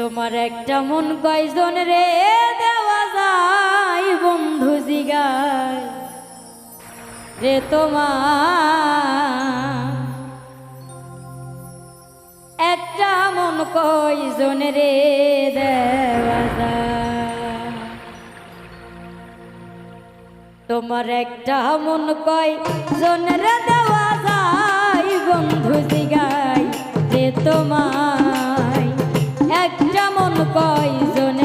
তোমার একটা মন কয়জন রে দেওয়া যাই বন্ধু জিগায়? রে তোমার একটা মন কয়জন রে দেওয়া যায়? তোমার একটা মন কয়জন রে দেওয়া যাই বন্ধু জিগায়? রে তোমার এক on the poison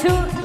出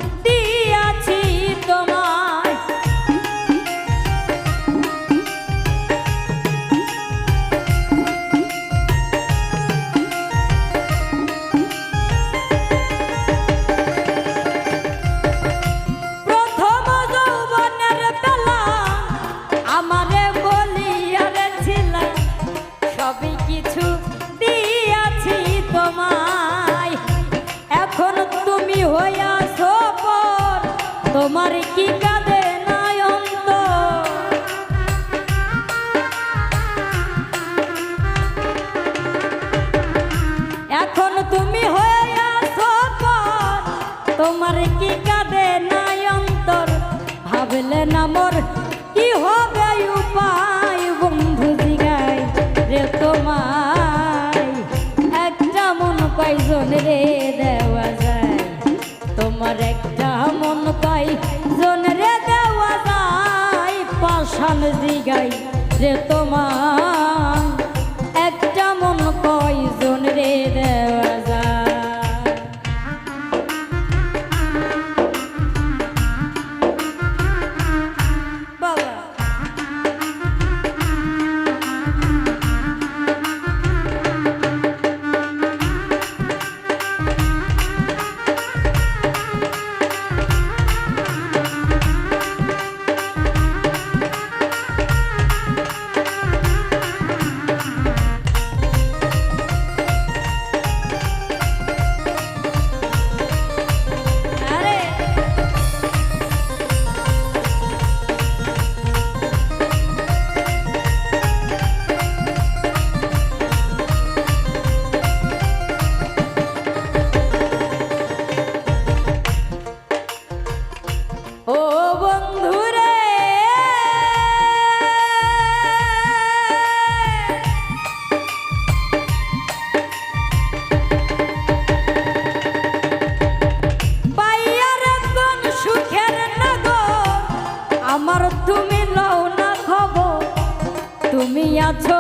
খান জিগাই রে তোমার তুমি লও না খবর। তুমি আছো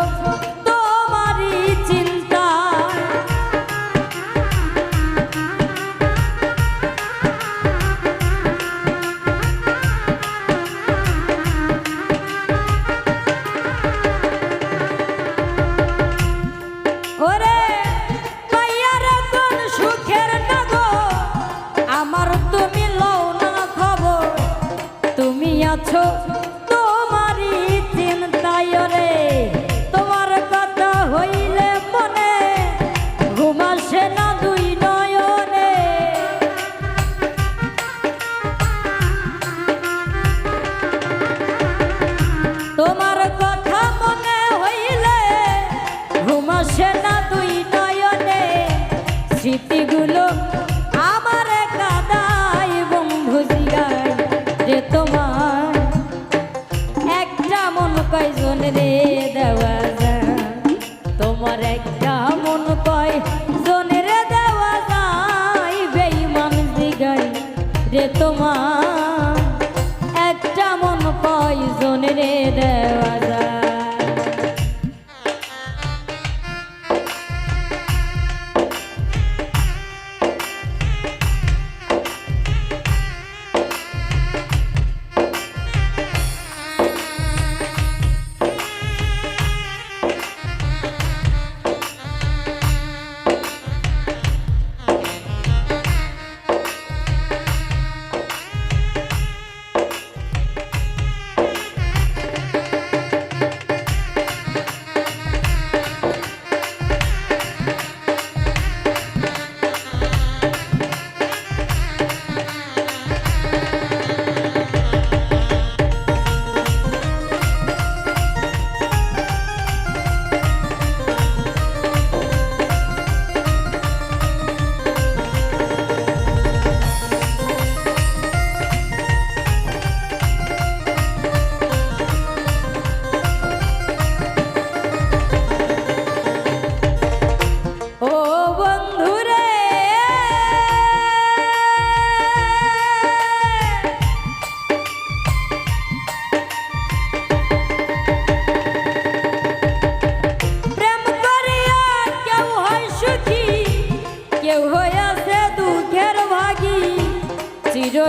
তোমার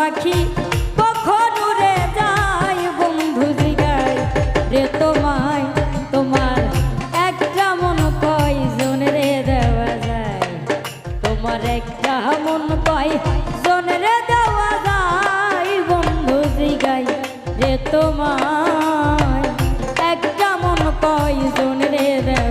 পাখি কখন উড়ে যায়, বন্ধু জিগায়, রে তোমায়, তোমার একটা মন কয় রে দেওয়া যায়? তোমার একটা মন কয়জন রে দেওয়া যায়, বন্ধু জিগায়, রে তোমায়, একটা মন কয়জন রে দেওয়া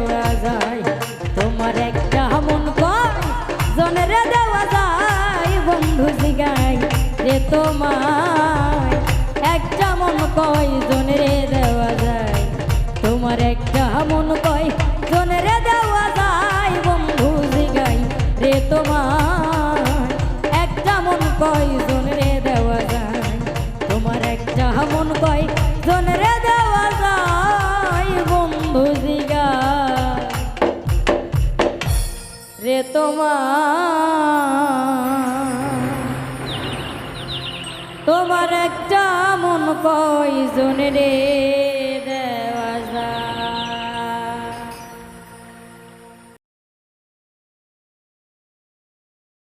তোমার। তোমার একটা মন কয় জনে রে?